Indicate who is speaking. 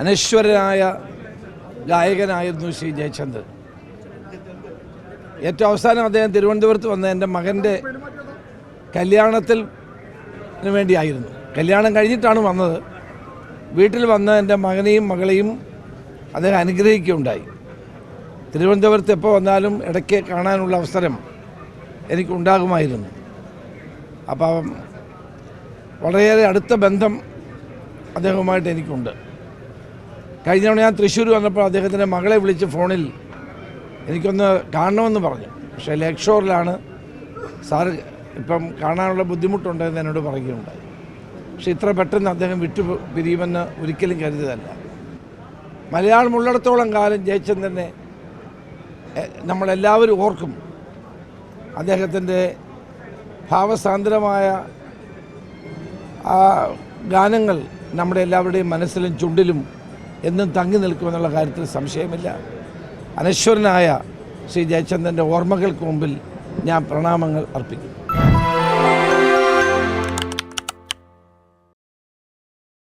Speaker 1: അനശ്വരനായ ഗായകനായിരുന്നു ശ്രീ ജയചന്ദ്രൻ. ഏറ്റവും അവസാനം അദ്ദേഹം തിരുവനന്തപുരത്ത് വന്ന എന്റെ മകന്റെ കല്യാണത്തിൽ വേണ്ടിയായിരുന്നു. കല്യാണം കഴിഞ്ഞിട്ടാണ് വന്നത്. വീട്ടിൽ വന്ന എന്റെ മകനെയും മകളെയും അദ്ദേഹം അനുഗ്രഹിക്കുകയുണ്ടായി. തിരുവനന്തപുരത്ത് എപ്പോൾ വന്നാലും ഇടയ്ക്ക് കാണാനുള്ള അവസരം എനിക്കുണ്ടാകുമായിരുന്നു. അപ്പം വളരെയേറെ അടുത്ത ബന്ധം അദ്ദേഹവുമായിട്ട് എനിക്കുണ്ട്. കഴിഞ്ഞ തവണ ഞാൻ തൃശ്ശൂർ വന്നപ്പോൾ അദ്ദേഹത്തിന്റെ മകളെ വിളിച്ച് ഫോണിൽ എനിക്കൊന്ന് കാണണമെന്ന് പറഞ്ഞു. പക്ഷേ ലേക്ക് ഷോറിലാണ്. സാറ് ഇപ്പം കാണാനുള്ള ബുദ്ധിമുട്ടുണ്ടെന്ന് എന്നോട് പറയുകയുണ്ടായി. പക്ഷെ ഇത്ര പെട്ടെന്ന് അദ്ദേഹം വിട്ടു പിരിയുമെന്ന് ഒരിക്കലും കരുതിയതല്ല മലയാളം ഉള്ളിടത്തോളം കാലം ജയചന്ദ്രനെ നമ്മളെല്ലാവരും ഓർക്കും. അദ്ദേഹത്തിന്റെ ഭാവസാന്ദ്രമായ ആ ഗാനങ്ങൾ നമ്മുടെ എല്ലാവരുടെയും മനസ്സിലും ചുണ്ടിലും എന്നും തങ്ങി നിൽക്കുമെന്നുള്ള കാര്യത്തിൽ സംശയമില്ല. അനശ്വരനായ ശ്രീ ജയചന്ദ്രന്റെ ഓർമ്മകൾക്ക് മുമ്പിൽ ഞാൻ പ്രണാമങ്ങൾ അർപ്പിക്കുന്നു.